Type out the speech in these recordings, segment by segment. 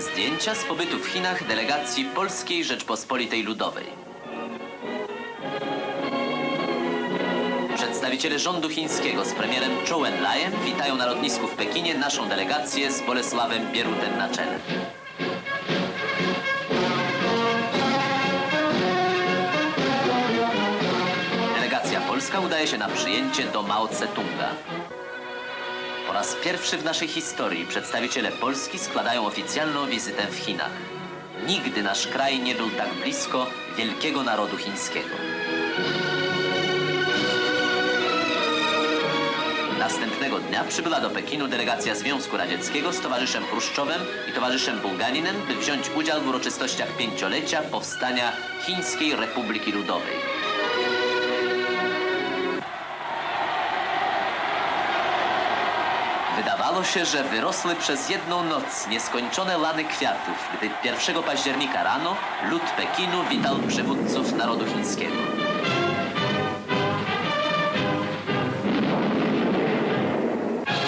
zdjęcia z pobytu w Chinach delegacji Polskiej Rzeczpospolitej Ludowej. Przedstawiciele rządu chińskiego z premierem Zhou Enlajem witają na lotnisku w Pekinie naszą delegację z Bolesławem Bierutem na czele. Delegacja polska udaje się na przyjęcie do Mao Tse-tunga. Po raz pierwszy w naszej historii przedstawiciele Polski składają oficjalną wizytę w Chinach. Nigdy nasz kraj nie był tak blisko wielkiego narodu chińskiego. Następnego dnia przybyła do Pekinu delegacja Związku Radzieckiego z towarzyszem Chruszczowem i towarzyszem Bułganinem, by wziąć udział w uroczystościach pięciolecia powstania Chińskiej Republiki Ludowej. Wydawało się, że wyrosły przez jedną noc nieskończone lany kwiatów, gdy 1 października rano lud Pekinu witał przywódców narodu chińskiego.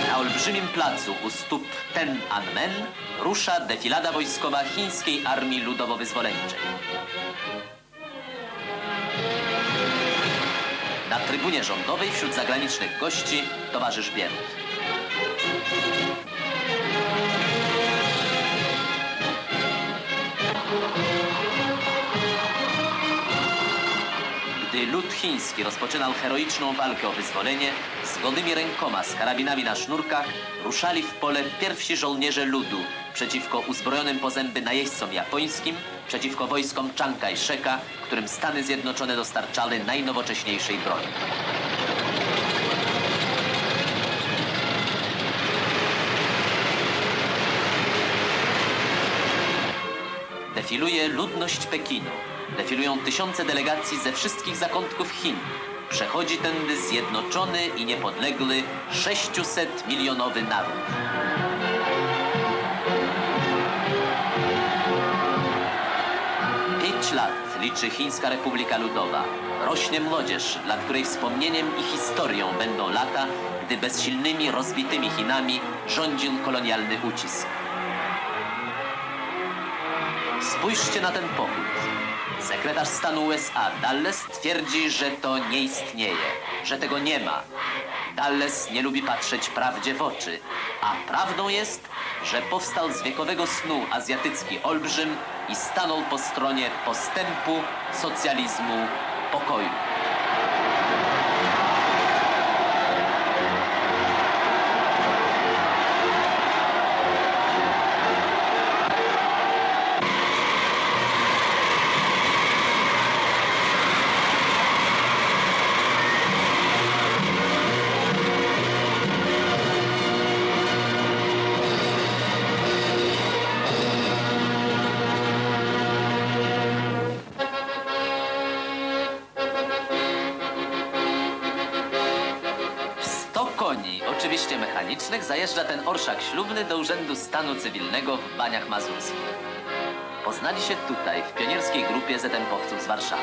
Na olbrzymim placu u stóp Tenanmen rusza defilada wojskowa Chińskiej Armii Ludowo-Wyzwoleńczej. Na trybunie rządowej wśród zagranicznych gości towarzysz Bierut. Gdy lud chiński rozpoczynał heroiczną walkę o wyzwolenie, z gołymi rękoma, z karabinami na sznurkach, ruszali w pole pierwsi żołnierze ludu przeciwko uzbrojonym po zęby najeźdźcom japońskim, przeciwko wojskom Chiang Kai-sheka, którym Stany Zjednoczone dostarczały najnowocześniejszej broni. Defiluje ludność Pekinu. Defilują tysiące delegacji ze wszystkich zakątków Chin. Przechodzi tędy zjednoczony i niepodległy 600 milionowy naród. Pięć lat liczy Chińska Republika Ludowa. Rośnie młodzież, dla której wspomnieniem i historią będą lata, gdy bezsilnymi, rozbitymi Chinami rządził kolonialny ucisk. Spójrzcie na ten pochód. Sekretarz stanu USA Dalles twierdzi, że to nie istnieje, że tego nie ma. Dalles nie lubi patrzeć prawdzie w oczy, a prawdą jest, że powstał z wiekowego snu azjatycki olbrzym i stanął po stronie postępu, socjalizmu, pokoju. Mechanicznych, zajeżdża ten orszak ślubny do Urzędu Stanu Cywilnego w Baniach Mazurskich. Poznali się tutaj, w pionierskiej grupie ZMP-owców z Warszawy.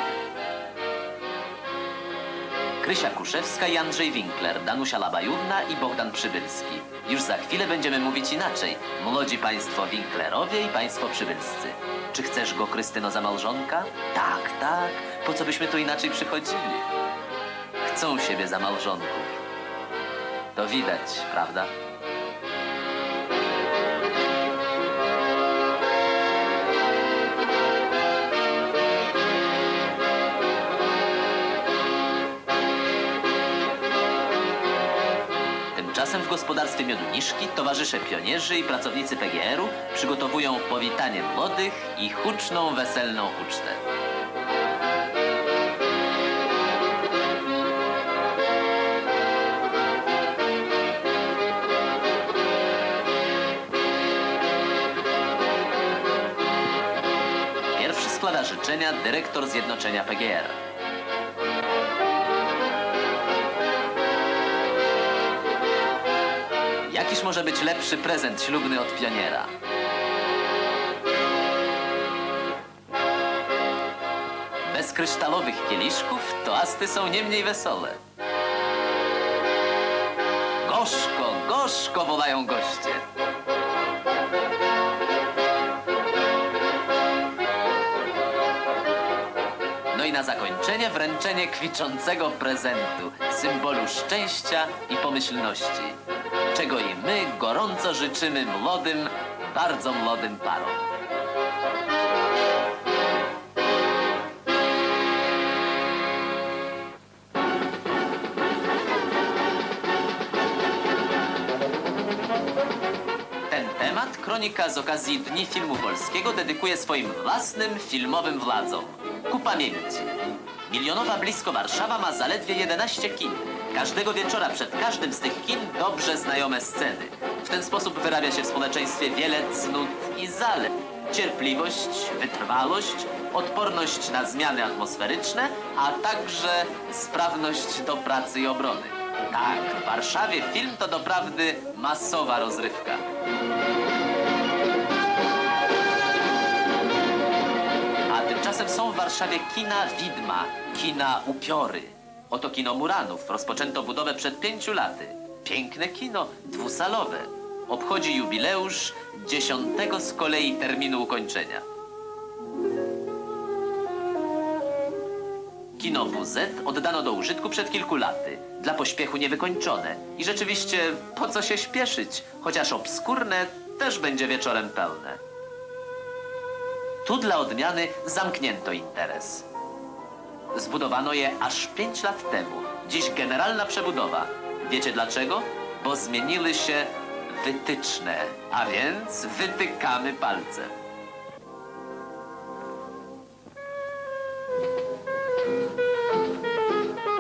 Krysia Kuszewska i Andrzej Winkler, Danusia Labajówna i Bogdan Przybylski. Już za chwilę będziemy mówić inaczej. Młodzi państwo Winklerowie i państwo Przybylscy. Czy chcesz go, Krystyno, za małżonka? Tak, tak. Po co byśmy tu inaczej przychodzili? Chcą siebie za małżonków. To widać, prawda? Tymczasem w gospodarstwie Mioduniszki towarzysze pionierzy i pracownicy PGR-u przygotowują powitanie młodych i huczną, weselną ucztę. Składa życzenia dyrektor Zjednoczenia PGR. Jakiż może być lepszy prezent ślubny od pioniera? Bez kryształowych kieliszków toasty są nie mniej wesołe. Gorzko, gorzko wołają goście. Na zakończenie wręczenie kwiczącego prezentu, symbolu szczęścia i pomyślności, czego i my gorąco życzymy młodym, bardzo młodym parom. Ten temat kronika z okazji Dni Filmu Polskiego dedykuje swoim własnym filmowym władzom. Ku pamięci. Milionowa blisko Warszawa ma zaledwie 11 kin. Każdego wieczora przed każdym z tych kin dobrze znajome sceny. W ten sposób wyrabia się w społeczeństwie wiele cnót i zalet. Cierpliwość, wytrwałość, odporność na zmiany atmosferyczne, a także sprawność do pracy i obrony. Tak, w Warszawie film to doprawdy masowa rozrywka. Tymczasem są w Warszawie kina Widma, kina Upiory. Oto kino Muranów rozpoczęto budowę przed pięciu laty. Piękne kino, dwusalowe. Obchodzi jubileusz dziesiątego z kolei terminu ukończenia. Kino WZ oddano do użytku przed kilku laty. Dla pośpiechu niewykończone. I rzeczywiście, po co się śpieszyć? Chociaż obskurne, też będzie wieczorem pełne. Tu dla odmiany zamknięto interes. Zbudowano je aż pięć lat temu. Dziś generalna przebudowa. Wiecie dlaczego? Bo zmieniły się wytyczne, a więc wytykamy palce.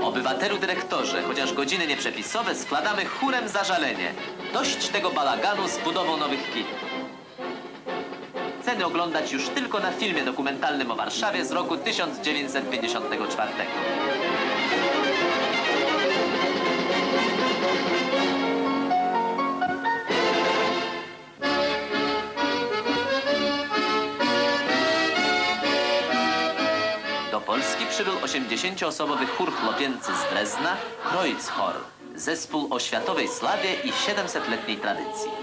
Obywatelu dyrektorze, chociaż godziny nieprzepisowe, składamy chórem zażalenie. Dość tego balaganu z budową nowych kin. Ceny oglądać już tylko na filmie dokumentalnym o Warszawie z roku 1954. Do Polski przybył 80-osobowy chór chłopięcy z Drezna, Kreuzchor, zespół o światowej sławie i 700-letniej tradycji.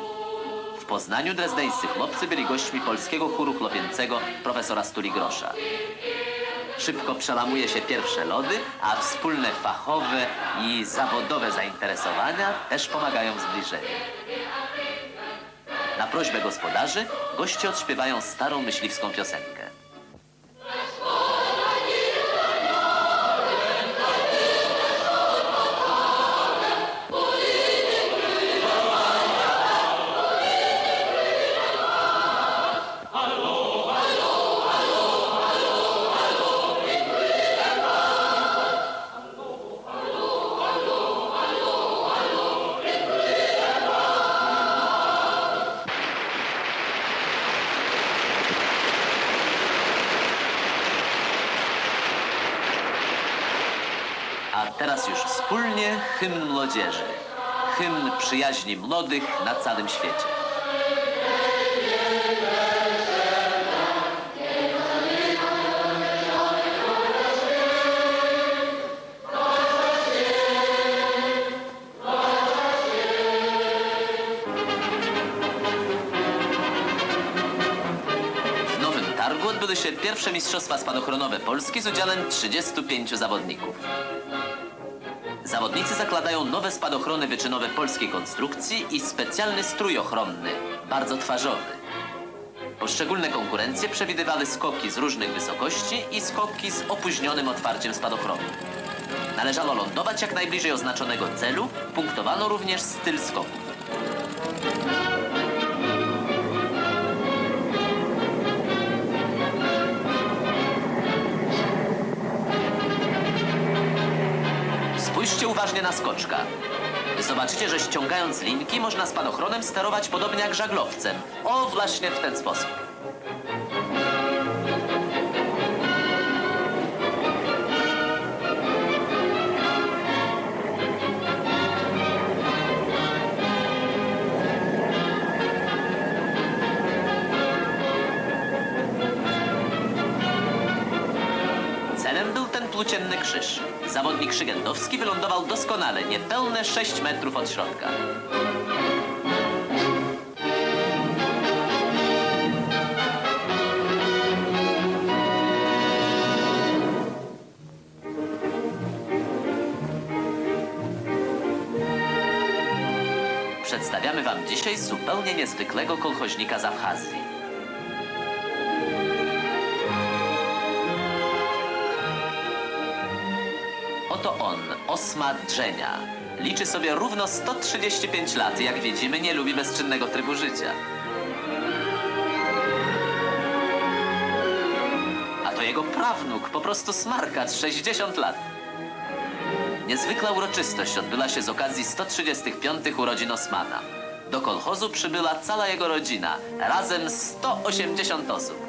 Poznaniu drezdeńscy chłopcy byli gośćmi polskiego chóru chłopięcego profesora Stuli Grosza. Szybko przelamuje się pierwsze lody, a wspólne fachowe i zawodowe zainteresowania też pomagają w zbliżeniu. Na prośbę gospodarzy goście odśpiewają starą myśliwską piosenkę. Hymn młodzieży. Hymn przyjaźni młodych na całym świecie. W Nowym Targu odbyły się pierwsze Mistrzostwa Spadochronowe Polski z udziałem 35 zawodników. Zawodnicy zakładają nowe spadochrony wyczynowe polskiej konstrukcji i specjalny strój ochronny, bardzo twarzowy. Poszczególne konkurencje przewidywały skoki z różnych wysokości i skoki z opóźnionym otwarciem spadochronu. Należało lądować jak najbliżej oznaczonego celu, punktowano również styl skoków. Na. Zobaczycie, że ściągając linki można spadochronem sterować podobnie jak żaglowcem. O, właśnie w ten sposób. Celem był ten płócienny krzyż. Zawodnik Szygentowski wylądował doskonale, niepełne 6 metrów od środka. Przedstawiamy Wam dzisiaj zupełnie niezwykłego kolchoźnika z Abchazji. Osma Drzenia. Liczy sobie równo 135 lat jak widzimy nie lubi bezczynnego trybu życia. A to jego prawnuk, po prostu smarkacz, 60 lat. Niezwykła uroczystość odbyła się z okazji 135 urodzin Osmana. Do kolchozu przybyła cała jego rodzina, razem 180 osób.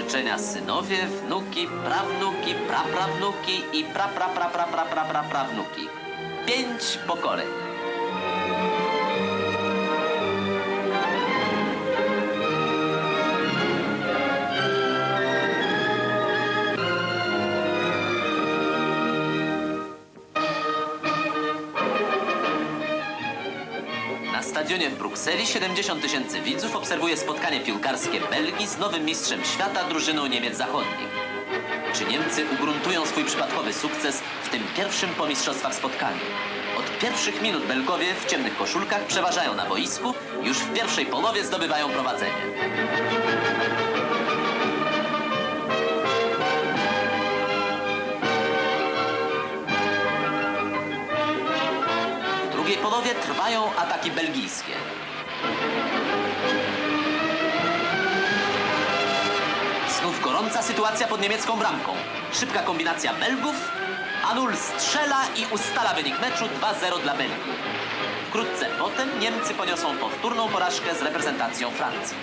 Życzenia synowie, wnuki, prawnuki, praprawnuki i prapraprapraprapraprawnuki. Pięć pokoleń. Stadionie w Brukseli 70 tysięcy widzów obserwuje spotkanie piłkarskie Belgii z nowym mistrzem świata drużyną Niemiec Zachodnich. Czy Niemcy ugruntują swój przypadkowy sukces w tym pierwszym po mistrzostwach spotkaniu? Od pierwszych minut Belgowie w ciemnych koszulkach przeważają na boisku, już w pierwszej połowie zdobywają prowadzenie. Trwają ataki belgijskie. Znów gorąca sytuacja pod niemiecką bramką. Szybka kombinacja Belgów. Anul strzela i ustala wynik meczu 2-0 dla Belgii. Wkrótce potem Niemcy poniosą powtórną porażkę z reprezentacją Francji.